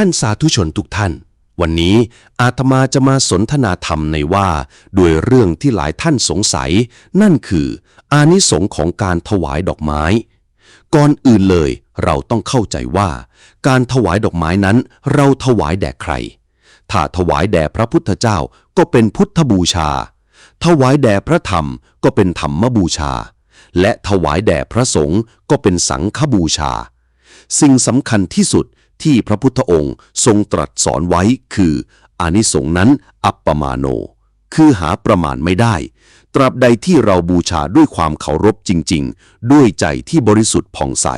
ท่านสาธุชนทุกท่าน วันนี้อาตมาจะมาสนทนาธรรมในว่า ด้วยเรื่องที่หลายท่านสงสัย นั่นคืออานิสงส์ของการถวายดอกไม้ ก่อนอื่นเลยเราต้องเข้าใจว่า การถวายดอกไม้นั้น เราถวายแด่ใคร ถ้าถวายแด่พระพุทธเจ้าก็เป็นพุทธบูชา ถวายแด่พระธรรมก็เป็นธรรมบูชา และถวายแด่พระสงฆ์ก็เป็นสังฆบูชา สิ่งสำคัญที่สุด ที่พระพุทธองค์ทรงตรัสสอนไว้คืออานิสงส์นั้นอัปปมาโน คือหาประมาณไม่ได้ ตราบใดที่เราบูชาด้วยความเคารพจริง ๆ ด้วยใจที่บริสุทธิ์ผ่องใส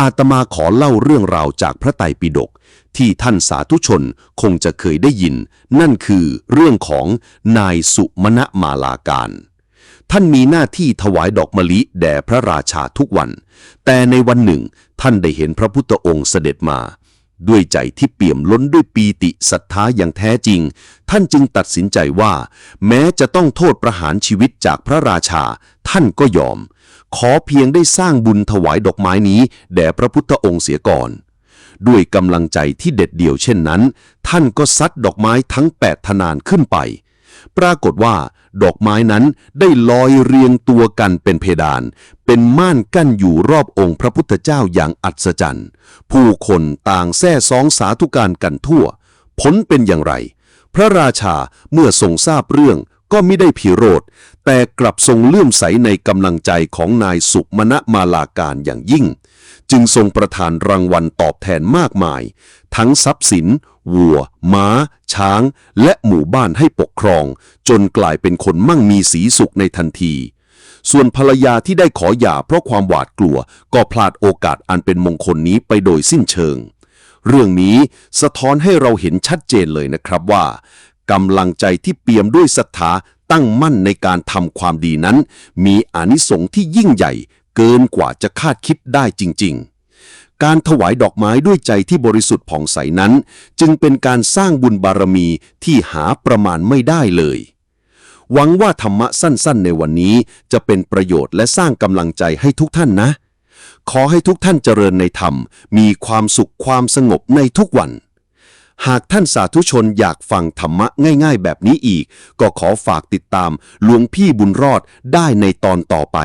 อาตมาขอเล่าเรื่องราวจากพระไตรปิฎกที่ท่านสาธุชนคงจะเคยได้ยิน นั่นคือเรื่องของนายสุมณมาลาการ ท่านมีหน้าที่ถวายดอกมะลิแด่พระราชาทุกวัน แต่ในวันหนึ่ง ท่านได้เห็นพระพุทธองค์เสด็จมา ด้วยใจที่เปี่ยมล้นด้วยปีติศรัทธาอย่างแท้จริง ท่านจึงตัดสินใจว่า แม้จะต้องโทษประหารชีวิตจากพระราชา ท่านก็ยอม ขอเพียงได้สร้างบุญถวายดอกไม้นี้ แด่พระพุทธองค์เสียก่อนด้วยกำลังใจที่เด็ดเดี่ยวเช่นนั้น ท่านก็ซัดดอกไม้ทั้งแปดทนานขึ้นไป ปรากฏว่า ดอกไม้นั้นได้ลอยเรียงตัวกันเป็นเพดาน เป็นม่านกั้นอยู่รอบองค์พระพุทธเจ้าอย่างอัศจรรย์ ผู้คนต่างแซ่ซองสาธุการกันทั่ว ผลเป็นอย่างไร พระราชาเมื่อทรงทราบเรื่อง ก็ไม่ได้พิโรธแต่กลับทรงเลื่อมใสในกำลังใจของนายสุมณมาลาการอย่างยิ่ง จึงทรงประทานรางวัลตอบแทนมากมาย ทั้งทรัพย์สินวัว ม้า ช้าง และหมู่บ้านให้ปกครอง จนกลายเป็นคนมั่งมีสีสุขในทันที ส่วนภรรยาที่ได้ขอหย่าเพราะความหวาดกลัว ก็พลาดโอกาสอันเป็นมงคลนี้ไปโดยสิ้นเชิงเรื่องนี้สะท้อนให้เราเห็นชัดเจนเลยนะครับว่า กำลังใจที่เปี่ยมด้วยศรัทธาตั้งมั่นในการทำความดีนั้น มีอานิสงส์ที่ยิ่งใหญ่ เกินกว่าจะคาดคิดได้จริง ๆ การถวายดอกไม้ด้วยใจที่บริสุทธิ์ผ่องใสนั้น จึงเป็นการสร้างบุญบารมีที่หาประมาณไม่ได้เลยหวังว่าธรรมะสั้นๆ ในวันนี้จะเป็นประโยชน์และสร้างกำลังใจให้ทุกท่านนะ ขอให้ทุกท่านเจริญในธรรม มีความสุขความสงบในทุกวัน หากท่านสาธุชนอยากฟังธรรมะง่ายๆ แบบนี้อีก ก็ขอฝากติดตามหลวงพี่บุญรอดได้ในตอนต่อไป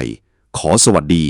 ขอสวัสดี